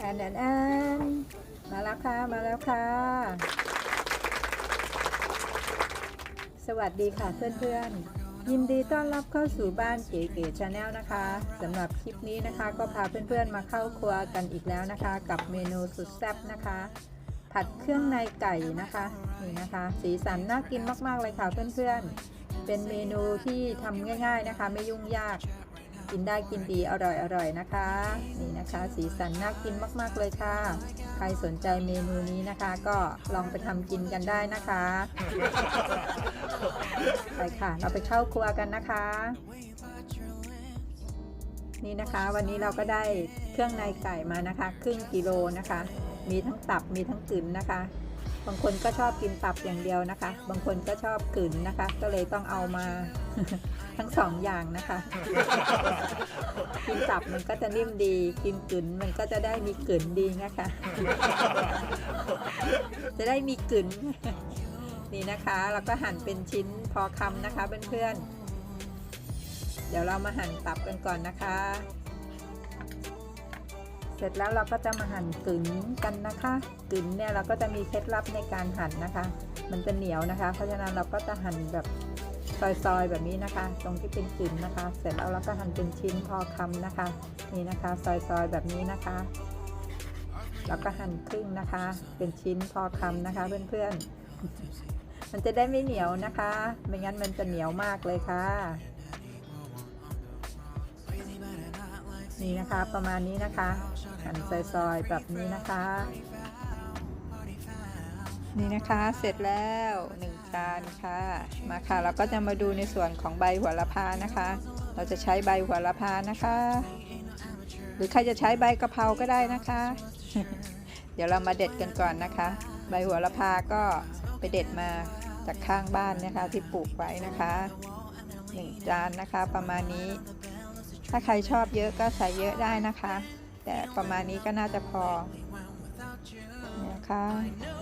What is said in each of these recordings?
แอนแอนแอนมาแล้วค่ะ มาแล้วค่ะ สวัสดีค่ะเพื่อนๆ ยินดีต้อนรับเข้าสู่บ้านเก๋ๆชาแนลนะคะสำหรับคลิปนี้นะคะ ก็พาเพื่อนๆมาเข้าครัวกันอีกแล้วนะคะ กับเมนูสุดแซ่บนะคะ ผัดเครื่องในไก่นะคะนี่นะคะ สีสันน่ากินมากๆเลยค่ะเพื่อนๆ เป็นเมนูที่ทำง่าย ๆนะคะ ไม่ยุ่งยาก กินได้กินดีอร่อยอร่อยนะคะ นี่นะคะ สีสันน่ากินมาก ๆ เลยค่ะ ใครสนใจเมนูนี้นะคะ ก็ลองไปทำกินกันได้นะคะ ไปค่ะ เราไปเข้าครัวกันนะคะ นี่นะคะ วันนี้เราก็ได้เครื่องในไก่มานะคะ ครึ่งกิโลนะคะ มีทั้งตับมีทั้งกลืนนะคะ บางคนก็ชอบกินตับอย่างเดียวนะคะ บางคนก็ชอบกลืนนะคะ ก็เลยต้องเอามา ทั้งสองอย่างนะคะ กินตับมันก็จะนิ่มดี กินกลืนมันก็จะได้มีกลืนดีนะคะ จะได้มีกลืนนี่นะคะแล้วก็หั่นเป็นชิ้นพอคำนะคะเพื่อนๆเดี๋ยวเรามาหั่นตับกันก่อนนะคะ เสร็จแล้วเราก็จะมาหั่นกึ๋นกันนะคะกึ๋นเนี่ยเราก็จะมีเคล็ดลับในการหั่นนะคะ มันจะเหนียวนะคะ เพราะฉะนั้นเราก็จะหั่นแบบซอยๆแบบนี้นะคะ ตรงที่เป็นกึ๋นนะคะ เสร็จแล้วเราก็หั่นเป็นชิ้นพอคำนะคะ นี่นะคะซอยๆแบบนี้นะคะแล้วก็หั่นครึ่งนะคะ เป็นชิ้นพอคำนะคะเพื่อนๆ มันจะได้ไม่เหนียวนะคะ ไม่งั้นมันจะเหนียวมากเลยค่ะ นี่นะคะประมาณนี้นะคะ หั่นซอยๆแบบนี้นะคะ นี่นะคะเสร็จแล้วหนึ่งจานค่ะ มาค่ะเราก็จะมาดูในส่วนของใบหัวละพานะคะ เราจะใช้ใบหัวละพานะคะ หรือใครจะใช้ใบกะเพราก็ได้นะคะ เดี๋ยวเรามาเด็ดกันก่อนนะคะ ใบหัวละพาก็ไปเด็ดมาจากข้างบ้านนะคะที่ปลูกไว้นะคะหนึ่งจานนะคะประมาณนี้ ถ้าใครชอบเยอะก็ใส่เยอะได้นะคะ แต่ประมาณนี้ก็น่าจะพอนี่ยค่ะ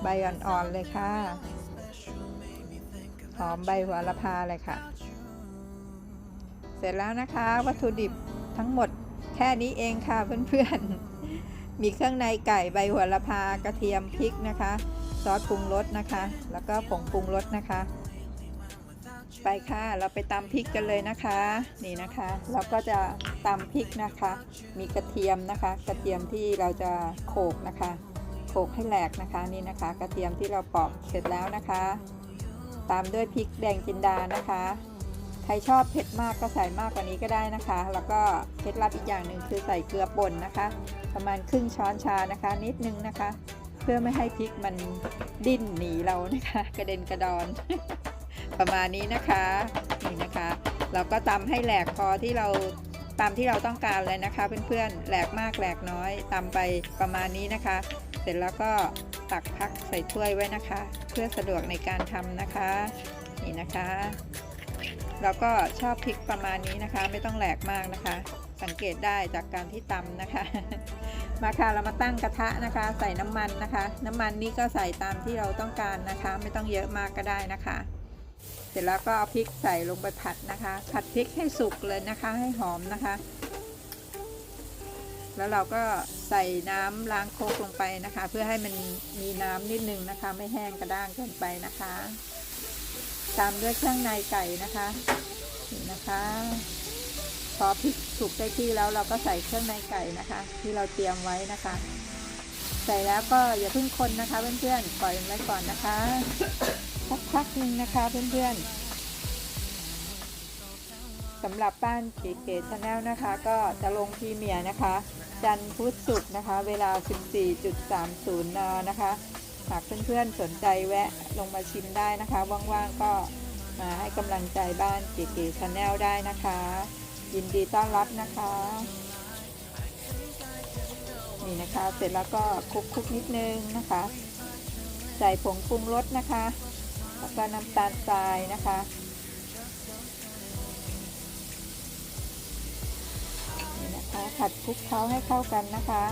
ใบอ่อนๆเลยค่ะ หอมใบหัวละพาเลยค่ะ เสร็จแล้วนะคะ วัตถุดิบทั้งหมดแค่นี้เองค่ะเพื่อนๆ มีเครื่องในไก่ใบหัวละพากระเทียมพริกนะคะ ซอสปรุงรสนะคะ แล้วก็ผงปรุงรสนะคะ ไปค่ะ เราไปตำพริกกันเลยนะคะ นี่นะคะ เราก็จะตำพริกนะคะ มีกระเทียมนะคะ กระเทียมที่เราจะโขกนะคะ โขกให้แหลกนะคะนี่นะคะ กระเทียมที่เราปอกเสร็จแล้วนะคะ ตามด้วยพริกแดงจินดานะคะ ใครชอบเผ็ดมากก็ใส่มากกว่านี้ก็ได้นะคะ แล้วก็เคล็ดลับอีกอย่างหนึ่งคือใส่เกลือป่นนะคะ ประมาณครึ่งช้อนชานะคะ นิดนึงนะคะ เพื่อไม่ให้พริกมันดิ้นหนีเรานะคะ กระเด็นกระดอน ประมาณนี้นะคะนี่นะคะ เราก็ตำให้แหลกพอที่เราตามที่เราต้องการเลยนะคะ เพื่อนๆแหลกมากแหลกน้อยตำไปประมาณนี้นะคะ เสร็จแล้วก็ตักพักใส่ถ้วยไว้นะคะ เพื่อสะดวกในการทำนะคะ นี่นะคะเราก็ชอบพริกประมาณนี้นะคะ ไม่ต้องแหลกมากนะคะ สังเกตได้จากการที่ตำนะคะ มาค่ะเรามาตั้งกระทะนะคะ ใส่น้ำมันนะคะ น้ำมันนี้ก็ใส่ตามที่เราต้องการนะคะ ไม่ต้องเยอะมากก็ได้นะคะ ร็จแล้วก็เอาพริกใส่ลงไปผัดนะคะ ผัดพริกให้สุกเลยนะคะ ให้หอมนะคะ แล้วเราก็ใส่น้ำล้างโคกลงไปนะคะ เพื่อให้มันมีน้ำนิดนึงนะคะ ไม่แห้งกระด้างเกินไปนะคะ ตามด้วยเครื่องในไก่นะคะนี่นะคะ พอพริกสุกได้ที่แล้วเราก็ใส่เครื่องในไก่นะคะ ที่เราเตรียมไว้นะคะใส่แล้วก็อย่าเพิ่งคนนะคะเพื่อนๆปล่อยมันไว้ก่อนนะคะ สักพักหนึ่งนะคะเพื่อนๆสำหรับบ้านเก๋ๆชาแนลนะคะ ก็จะลงพีเมียร์นะคะ จันพุธศุกร์นะคะ เวลา 14.30 น นะคะ หากเพื่อนๆสนใจแวะลงมาชิมได้นะคะ ว่างๆก็มาให้กำลังใจบ้านเก๋ๆชาแนลได้นะคะ ยินดีต้อนรับนะคะนี่นะคะ เสร็จแล้วก็คลุกๆนิดนึงนะคะ ใส่ผงปรุงรสนะคะ แล้วก็น้ำตาลทรายนะคะ นี่นะคะผัดคลุกเคล้าให้เข้ากันนะคะ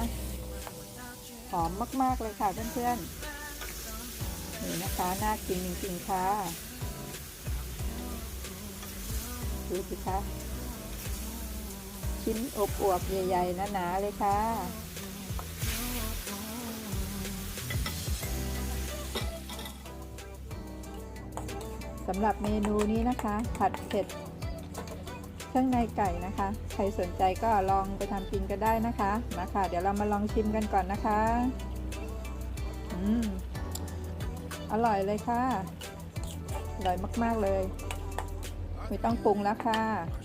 หอมมาก ๆ เลยค่ะเพื่อนๆ นี่นะคะ น่ากินจริง ๆ ค่ะ ดูสิคะ ชิ้นอบอวบใหญ่ ๆ หนา ๆ เลยค่ะ สำหรับเมนูนี้นะคะ ผัดเผ็ดเครื่องในไก่นะคะ ใครสนใจก็ลองไปทำกินกันได้นะคะมาค่ะ เดี๋ยวเรามาลองชิมกันก่อนนะคะอืมอร่อยเลยค่ะ อร่อยมาก ๆ เลย ไม่ต้องปรุงแล้วค่ะ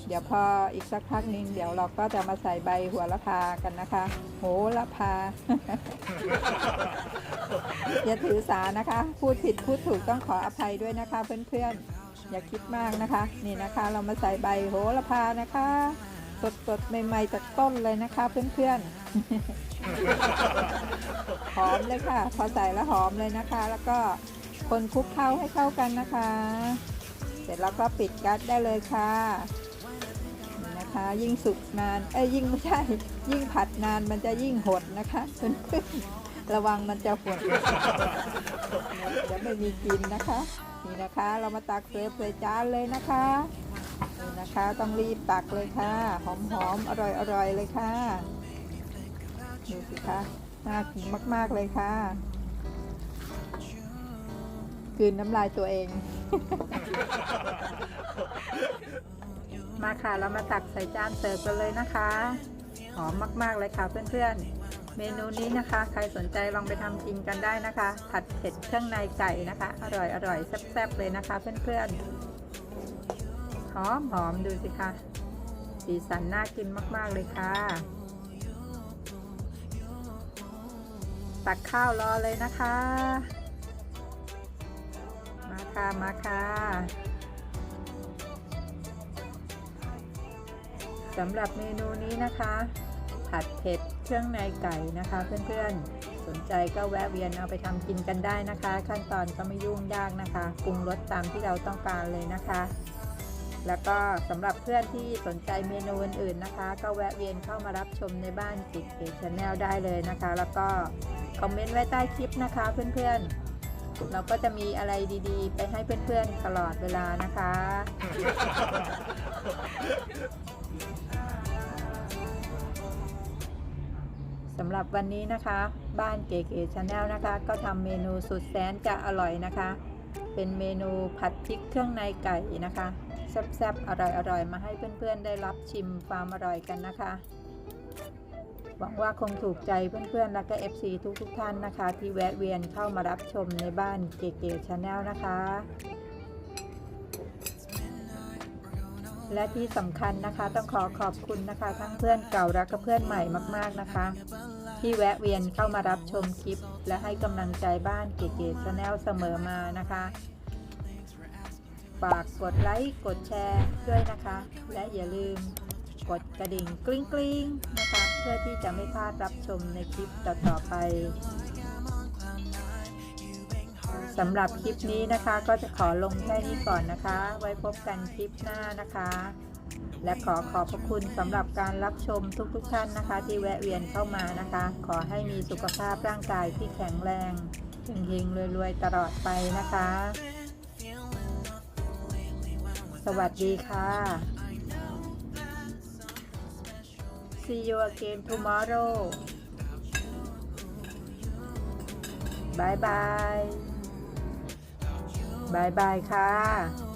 เดี๋ยวพออีกสักพักนึงเดี๋ยวเราก็จะมาใส่ใบหัวละพากันนะคะ โหละพา อย่าถือสานะคะ พูดผิดพูดถูกต้องขออภัยด้วยนะคะ เพื่อนๆ อย่าคิดมากนะคะ นี่นะคะ เรามาใส่ใบโหระพานะคะ สดๆใหม่ๆจากต้นเลยนะคะ เพื่อนๆหอมเลยค่ะ พอใส่แล้วหอมเลยนะคะ แล้วก็คนคลุกเคล้าให้เข้ากันนะคะ เสร็จแล้วก็ปิดก๊าซได้เลยค่ะ นี่นะคะ ยิ่งสุกนานเอ้ยยิ่งไม่ใช่ ยิ่งผัดนานมันจะยิ่งหดนะคะเพื่อนๆระวังมันจะหดเดี๋ยวไม่มีกินนะคะ นี่นะคะเรามาตักเสิร์ฟใส่จานเลยนะคะนี่นะคะต้องรีบตักเลยค่ะ หอมๆอร่อยๆเลยค่ะดูสิคะน่ากินมาก ๆ เลยค่ะกลืนน้ำลายตัวเอง มาค่ะ เรามาตักใส่จานเสิร์ฟกันเลยนะคะ หอมมากๆเลยค่ะเพื่อนๆ เมนูนี้นะคะ ใครสนใจลองไปทำกินกันได้นะคะ ผัดเผ็ดเครื่องในไก่นะคะ อร่อยอร่อยแซ่บๆเลยนะคะเพื่อนๆ หอมหอมดูสิคะสีสันน่ากินมากๆเลยค่ะ ตักข้าวรอเลยนะคะ มาค่ะมาค่ะ สำหรับเมนูนี้นะคะ ผัดเผ็ดเครื่องในไก่นะคะ เพื่อนๆ สนใจก็แวะเวียนเอาไปทำกินกันได้นะคะ ขั้นตอนก็ไม่ยุ่งยากนะคะปรุงรสตามที่เราต้องการเลยนะคะ แล้วก็สำหรับเพื่อนที่สนใจเมนูอื่นๆนะคะ ก็แวะเวียนเข้ามารับชมในบ้านกิจเกชแนลได้เลยนะคะ แล้วก็คอมเมนต์ไว้ใต้คลิปนะคะ เพื่อนๆเราก็จะมีอะไรดีๆ ไปให้เพื่อนๆตลอดเวลานะคะ สำหรับวันนี้นะคะ บ้านเก๋ๆชาแนลนะคะ ก็ทำเมนูสุดแสนจะอร่อยนะคะ เป็นเมนูผัดพริกเครื่องในไก่นะคะแซ่บๆอร่อยๆมาให้เพื่อนๆได้รับชิมความอร่อยกันนะคะ หวังว่าคงถูกใจเพื่อนๆและก็ FC ทุกๆท่านนะคะ ที่แวะเวียนเข้ามารับชมในบ้านเก๋ๆชาแนลนะคะ และที่สำคัญนะคะ ต้องขอขอบคุณนะคะ ทั้งเพื่อนเก่าและก็เพื่อนใหม่มาก ๆนะคะ ที่แวะเวียนเข้ามารับชมคลิป และให้กำลังใจบ้านเก๋ๆชาแนลเสมอมานะคะฝากกดไลค์กดแชร์ด้วยนะคะ และอย่าลืมกดกระดิ่งกริ๊งกริ๊งๆนะคะ เพื่อที่จะไม่พลาดรับชมในคลิปต่อๆไป สำหรับคลิปนี้นะคะ ก็จะขอลงแค่นี้ก่อนนะคะ ไว้พบกันคลิปหน้านะคะ และขอขอบพระคุณสำหรับการรับชมทุกๆทท่านนะคะ ที่แวะเวียนเข้ามานะคะ ขอให้มีสุขภาพร่างกายที่แข็งแรงเฮงๆรวยๆตลอดไปนะคะ สวัสดีค่ะ See you again tomorrow Bye bye บายบายค่ะ